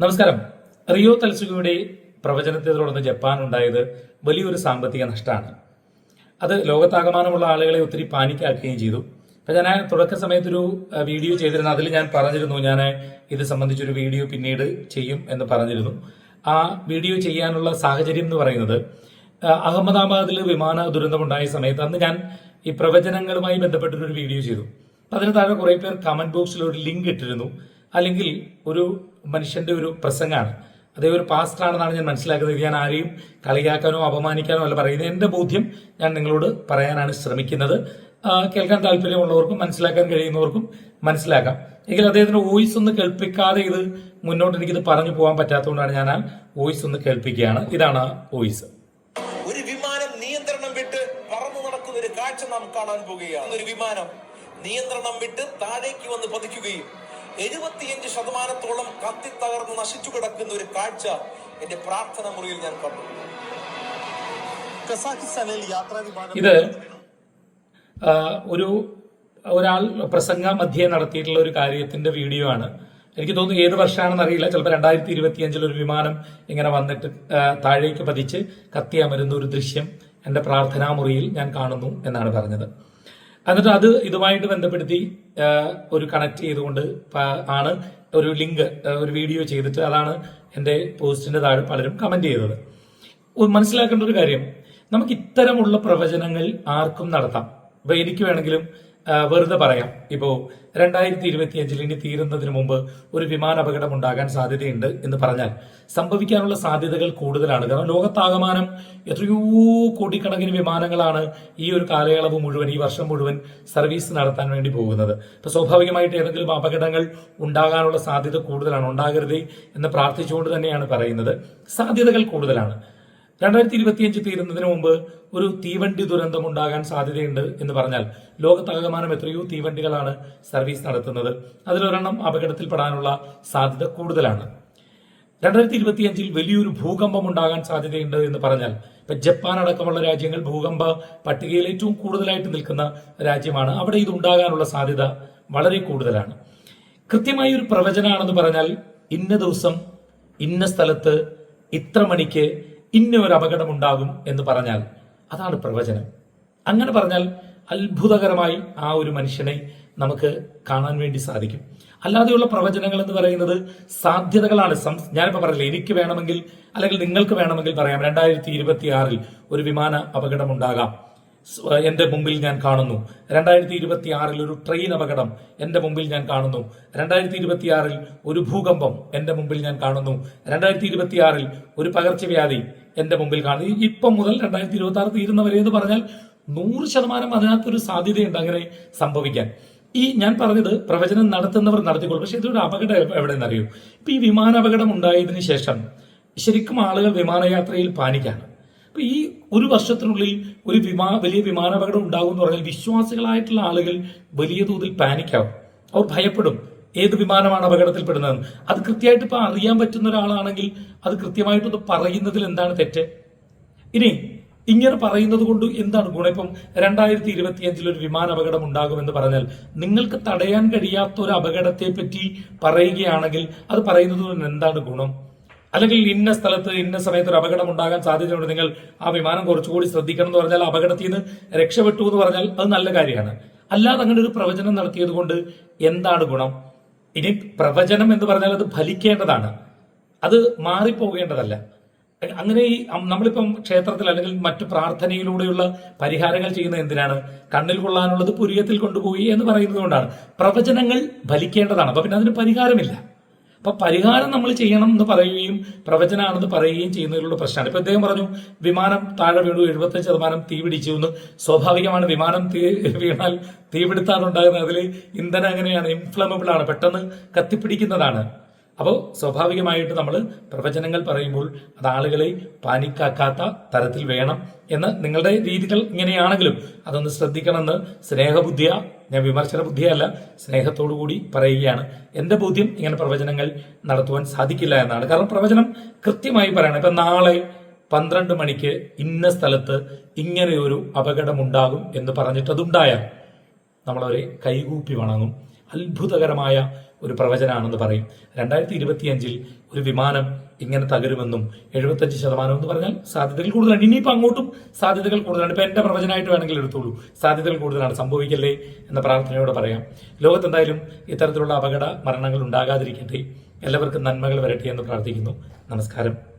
നമസ്കാരം. റിയോ തൽസുഖയുടെ പ്രവചനത്തെ തുടർന്ന് ജപ്പാൻ ഉണ്ടായത് വലിയൊരു സാമ്പത്തിക നഷ്ടമാണ്. അത് ലോകത്താകമാനമുള്ള ആളുകളെ ഒത്തിരി പാനിക്കാക്കുകയും ചെയ്തു. അപ്പൊ ഞാൻ തുടക്ക സമയത്തൊരു വീഡിയോ ചെയ്തിരുന്നു. അതിൽ ഞാൻ പറഞ്ഞിരുന്നു ഞാൻ ഇത് സംബന്ധിച്ചൊരു വീഡിയോ പിന്നീട് ചെയ്യും എന്ന് പറഞ്ഞിരുന്നു. ആ വീഡിയോ ചെയ്യാനുള്ള സാഹചര്യം എന്ന് പറയുന്നത് അഹ്, അഹമ്മദാബാദിൽ വിമാന ദുരന്തമുണ്ടായ സമയത്ത് അന്ന് ഞാൻ ഈ പ്രവചനങ്ങളുമായി ബന്ധപ്പെട്ടൊരു വീഡിയോ ചെയ്തു. അതിന് താഴെ കുറെ പേർ കമന്റ് ബോക്സിൽ ഒരു ലിങ്ക് ഇട്ടിരുന്നു. അല്ലെങ്കിൽ ഒരു മനുഷ്യന്റെ ഒരു പ്രസംഗമാണ്. അതേ ഒരു പാസ്റ്റർ ആണെന്നാണ് ഞാൻ മനസ്സിലാക്കുന്നത്. ഞാൻ ആരെയും കളിയാക്കാനോ അപമാനിക്കാനോ അല്ല പറയുന്നത്. എന്റെ ബോധ്യം ഞാൻ നിങ്ങളോട് പറയാനാണ് ശ്രമിക്കുന്നത്. കേൾക്കാൻ താല്പര്യമുള്ളവർക്കും മനസ്സിലാക്കാൻ കഴിയുന്നവർക്കും മനസ്സിലാക്കാം. എങ്കിൽ അദ്ദേഹത്തിന്റെ വോയിസ് ഒന്ന് കേൾപ്പിക്കാതെ ഇത് മുന്നോട്ട് എനിക്കിത് പറഞ്ഞു പോകാൻ പറ്റാത്തതുകൊണ്ടാണ് ഞാൻ ആ വോയിസ് ഒന്ന് കേൾപ്പിക്കുകയാണ്. ഇതാണ് വോയിസ്. ഒരു വിമാനം നിയന്ത്രണം വിട്ട് പറന്നു നടക്കുന്ന ഒരു കാഴ്ച നാം കാണാൻ പോകുകയാണ്. ഒരു വിമാനം നിയന്ത്രണം വിട്ട് താഴേക്ക് വന്ന് പതിക്കുകയും എഴുപത്തിയഞ്ച് ശതമാനത്തോളം കത്തി തകർന്ന് നശിച്ചു കിടക്കുന്ന ഒരു കാഴ്ച എന്റെ പ്രാർത്ഥന മുറിയിൽ ഞാൻ കണ്ടു. കസാഖിസ്ഥാനിൽ യാത്രാ വിമാനം ഇത് ഒരു ഒരാൾ പ്രസംഗ മധ്യേ നടത്തിയിട്ടുള്ള ഒരു കാര്യത്തിന്റെ വീഡിയോ ആണ്. എനിക്ക് തോന്നുന്നു ഏത് വർഷമാണെന്ന് അറിയില്ല. ചിലപ്പോൾ രണ്ടായിരത്തി ഇരുപത്തിയഞ്ചിൽ ഒരു വിമാനം ഇങ്ങനെ വന്നിട്ട് താഴേക്ക് പതിച്ച് കത്തിയമരുന്ന ഒരു ദൃശ്യം എന്റെ പ്രാർത്ഥനാ മുറിയിൽ ഞാൻ കാണുന്നു എന്നാണ് പറഞ്ഞത്. എന്നിട്ട് അത് ഇതുമായിട്ട് ബന്ധപ്പെടുത്തി ഒരു കണക്ട് ചെയ്തുകൊണ്ട് ആണ് ഒരു ലിങ്ക് ഒരു വീഡിയോ ചെയ്തിട്ട് അതാണ് എന്റെ പോസ്റ്റിന്റെ താഴെ പലരും കമന്റ് ചെയ്തത്. മനസ്സിലാക്കേണ്ട ഒരു കാര്യം. നമുക്ക് ഇത്തരമുള്ള പ്രവചനങ്ങൾ ആർക്കും നടത്താം. അപ്പോൾ എനിക്ക് വേണമെങ്കിലും വെറുതെ പറയാം. ഇപ്പോ രണ്ടായിരത്തി ഇരുപത്തിയഞ്ചിൽ ഇനി തീരുന്നതിന് മുമ്പ് ഒരു വിമാന അപകടം ഉണ്ടാകാൻ സാധ്യതയുണ്ട് എന്ന് പറഞ്ഞാൽ സംഭവിക്കാനുള്ള സാധ്യതകൾ കൂടുതലാണ്. കാരണം ലോകത്താകമാനം എത്രയോ കോടിക്കണക്കിന് വിമാനങ്ങളാണ് ഈ ഒരു കാലയളവ് മുഴുവൻ ഈ വർഷം മുഴുവൻ സർവീസ് നടത്താൻ വേണ്ടി പോകുന്നത്. അപ്പൊ സ്വാഭാവികമായിട്ട് ഏതെങ്കിലും അപകടങ്ങൾ ഉണ്ടാകാനുള്ള സാധ്യത കൂടുതലാണ്. ഉണ്ടാകരുതേ എന്ന് പ്രാർത്ഥിച്ചുകൊണ്ട് തന്നെയാണ് പറയുന്നത്. സാധ്യതകൾ കൂടുതലാണ്. രണ്ടായിരത്തി ഇരുപത്തിയഞ്ച് തീരുന്നതിന് മുമ്പ് ഒരു തീവണ്ടി ദുരന്തം ഉണ്ടാകാൻ സാധ്യതയുണ്ട് എന്ന് പറഞ്ഞാൽ ലോകത്താകമാനം എത്രയോ തീവണ്ടികളാണ് സർവീസ് നടത്തുന്നത്. അതിലൊരെണ്ണം അപകടത്തിൽപ്പെടാനുള്ള സാധ്യത കൂടുതലാണ്. രണ്ടായിരത്തി ഇരുപത്തിയഞ്ചിൽ വലിയൊരു ഭൂകമ്പം ഉണ്ടാകാൻ സാധ്യതയുണ്ട് എന്ന് പറഞ്ഞാൽ ഇപ്പൊ ജപ്പാൻ അടക്കമുള്ള രാജ്യങ്ങൾ ഭൂകമ്പ പട്ടികയിൽ ഏറ്റവും കൂടുതലായിട്ട് നിൽക്കുന്ന രാജ്യമാണ്. അവിടെ ഇത് ഉണ്ടാകാനുള്ള സാധ്യത വളരെ കൂടുതലാണ്. കൃത്യമായ ഒരു പ്രവചനമാണെന്ന് പറഞ്ഞാൽ ഇന്ന ദിവസം ഇന്ന സ്ഥലത്ത് ഇത്ര മണിക്ക് ഇന്ന ഒരു അപകടം ഉണ്ടാകും എന്ന് പറഞ്ഞാൽ അതാണ് പ്രവചനം. അങ്ങനെ പറഞ്ഞാൽ അത്ഭുതകരമായി ആ ഒരു മനുഷ്യനെ നമുക്ക് കാണാൻ വേണ്ടി സാധിക്കും. അല്ലാതെയുള്ള പ്രവചനങ്ങൾ എന്ന് പറയുന്നത് സാധ്യതകളാണ്. സം- ഞാനിപ്പോ പറഞ്ഞില്ലേ എനിക്ക് വേണമെങ്കിൽ അല്ലെങ്കിൽ നിങ്ങൾക്ക് വേണമെങ്കിൽ പറയാം. രണ്ടായിരത്തി ഇരുപത്തി ആറിൽ ഒരു വിമാന അപകടം എന്റെ മുമ്പിൽ ഞാൻ കാണുന്നു. രണ്ടായിരത്തി ഇരുപത്തി ആറിൽ ഒരു ട്രെയിൻ അപകടം എന്റെ മുമ്പിൽ ഞാൻ കാണുന്നു. രണ്ടായിരത്തി ഇരുപത്തി ആറിൽ ഒരു ഭൂകമ്പം എന്റെ മുമ്പിൽ ഞാൻ കാണുന്നു. രണ്ടായിരത്തി ഇരുപത്തി ആറിൽ ഒരു പകർച്ചവ്യാധി എന്റെ മുമ്പിൽ കാണുന്നു. ഇപ്പം മുതൽ രണ്ടായിരത്തി ഇരുപത്തി ആറ് തീരുന്നവരെ എന്ന് പറഞ്ഞാൽ നൂറ് ശതമാനം അതിനകത്തൊരു സാധ്യതയുണ്ട് അങ്ങനെ സംഭവിക്കാൻ. ഈ ഞാൻ പറഞ്ഞത് പ്രവചനം നടത്തുന്നവർ നടത്തിക്കൊള്ളും പക്ഷെ ഇതൊരു അപകടം എവിടെ നിന്നറിയൂ ഇപ്പൊ ഈ വിമാന അപകടം ഉണ്ടായതിനു ശേഷം ശരിക്കും ആളുകൾ വിമാനയാത്രയിൽ പാനിക്കാണ്. ഒരു വർഷത്തിനുള്ളിൽ ഒരു വിമാ വലിയ വിമാനാപകടം ഉണ്ടാകും എന്ന് പറഞ്ഞാൽ വിശ്വാസികളായിട്ടുള്ള ആളുകൾ വലിയ തോതിൽ പാനിക്കാവും. അവർ ഭയപ്പെടും. ഏത് വിമാനമാണ് അപകടത്തിൽപ്പെടുന്നതെന്ന് അത് കൃത്യമായിട്ട് ഇപ്പം അറിയാൻ പറ്റുന്ന ഒരാളാണെങ്കിൽ അത് കൃത്യമായിട്ടൊന്ന് പറയുന്നതിൽ എന്താണ് തെറ്റ്? ഇനി ഇങ്ങനെ പറയുന്നത് കൊണ്ട് എന്താണ് ഗുണം? ഇപ്പം രണ്ടായിരത്തി ഇരുപത്തിയഞ്ചിൽ ഒരു വിമാന അപകടം ഉണ്ടാകുമെന്ന് പറഞ്ഞാൽ നിങ്ങൾക്ക് തടയാൻ കഴിയാത്ത ഒരു അപകടത്തെ പറ്റി പറയുകയാണെങ്കിൽ അത് പറയുന്നത് എന്താണ് ഗുണം? അല്ലെങ്കിൽ ഇന്ന സ്ഥലത്ത് ഇന്ന സമയത്ത് ഒരു അപകടം ഉണ്ടാകാൻ സാധ്യതയുണ്ട്. നിങ്ങൾ ആ വിമാനം കുറച്ചുകൂടി ശ്രദ്ധിക്കണം എന്ന് പറഞ്ഞാൽ അപകടത്തിൽ നിന്ന് രക്ഷപ്പെട്ടു എന്ന് പറഞ്ഞാൽ അത് നല്ല കാര്യമാണ്. അല്ലാതെ അങ്ങനെ ഒരു പ്രവചനം നടത്തിയത് കൊണ്ട് എന്താണ് ഗുണം? ഇനി പ്രവചനം എന്ന് പറഞ്ഞാൽ അത് ഫലിക്കേണ്ടതാണ്. അത് മാറിപ്പോകേണ്ടതല്ല. അങ്ങനെ ഈ നമ്മളിപ്പം ക്ഷേത്രത്തിൽ അല്ലെങ്കിൽ മറ്റു പ്രാർത്ഥനയിലൂടെയുള്ള പരിഹാരങ്ങൾ ചെയ്യുന്നത് എന്തിനാണ്? കണ്ണിൽ കൊള്ളാനുള്ളത് പുരിയത്തിൽ കൊണ്ടുപോയി എന്ന് പറയുന്നത് കൊണ്ടാണ്. പ്രവചനങ്ങൾ ഫലിക്കേണ്ടതാണ്. അപ്പൊ പിന്നെ അതിന് പരിഹാരമില്ല. അപ്പൊ പരിഹാരം നമ്മൾ ചെയ്യണം എന്ന് പറയുകയും പ്രവചനമാണെന്ന് പറയുകയും ചെയ്യുന്നതിലുള്ള പ്രശ്നമാണ്. ഇപ്പൊ അദ്ദേഹം പറഞ്ഞു വിമാനം താഴെ വീണു എഴുപത്തഞ്ച് ശതമാനം തീ പിടിച്ചു എന്ന്. സ്വാഭാവികമാണ് വിമാനം തീ വീണാൽ തീപിടുത്താണ് ഉണ്ടാകുന്നത്. അതിൽ ഇന്ധനം അങ്ങനെയാണ് ഇൻഫ്ലമബിൾ ആണ് പെട്ടെന്ന് കത്തിപ്പിടിക്കുന്നതാണ്. അപ്പോൾ സ്വാഭാവികമായിട്ട് നമ്മൾ പ്രവചനങ്ങൾ പറയുമ്പോൾ അത് ആളുകളെ പാനിക്കാക്കാത്ത തരത്തിൽ വേണം എന്ന് നിങ്ങളുടെ രീതികൾ ഇങ്ങനെയാണെങ്കിലും അതൊന്ന് ശ്രദ്ധിക്കണമെന്ന് സ്നേഹബുദ്ധിയ ഞാൻ വിമർശന ബുദ്ധിയല്ല സ്നേഹത്തോടു കൂടി പറയുകയാണ്. എന്റെ ബോധ്യം ഇങ്ങനെ പ്രവചനങ്ങൾ നടത്തുവാൻ സാധിക്കില്ല എന്നാണ്. കാരണം പ്രവചനം കൃത്യമായി പറയണം. ഇപ്പൊ നാളെ പന്ത്രണ്ട് മണിക്ക് ഇന്ന സ്ഥലത്ത് ഇങ്ങനെ ഒരു അപകടമുണ്ടാകും എന്ന് പറഞ്ഞിട്ട് അതുണ്ടായാൽ നമ്മളവരെ കൈകൂപ്പി വണങ്ങും. അത്ഭുതകരമായ ഒരു പ്രവചനമാണെന്ന് പറയും. രണ്ടായിരത്തി ഇരുപത്തിയഞ്ചിൽ ഒരു വിമാനം ഇങ്ങനെ തകരുമെന്നും എഴുപത്തഞ്ച് ശതമാനം എന്ന് പറഞ്ഞാൽ സാധ്യതകൾ കൂടുതലാണ്. ഇനിയിപ്പോൾ അങ്ങോട്ടും സാധ്യതകൾ കൂടുതലാണ്. ഇപ്പം എന്റെ പ്രവചനമായിട്ട് വേണമെങ്കിൽ എടുത്തോളൂ. സാധ്യതകൾ കൂടുതലാണ്. സംഭവിക്കല്ലേ എന്ന പ്രാർത്ഥനയോടെ പറയാം. ലോകത്ത് എന്തായാലും ഇത്തരത്തിലുള്ള അപകട മരണങ്ങൾ ഉണ്ടാകാതിരിക്കട്ടെ. എല്ലാവർക്കും നന്മകൾ വരട്ടെ എന്ന് പ്രാർത്ഥിക്കുന്നു. നമസ്കാരം.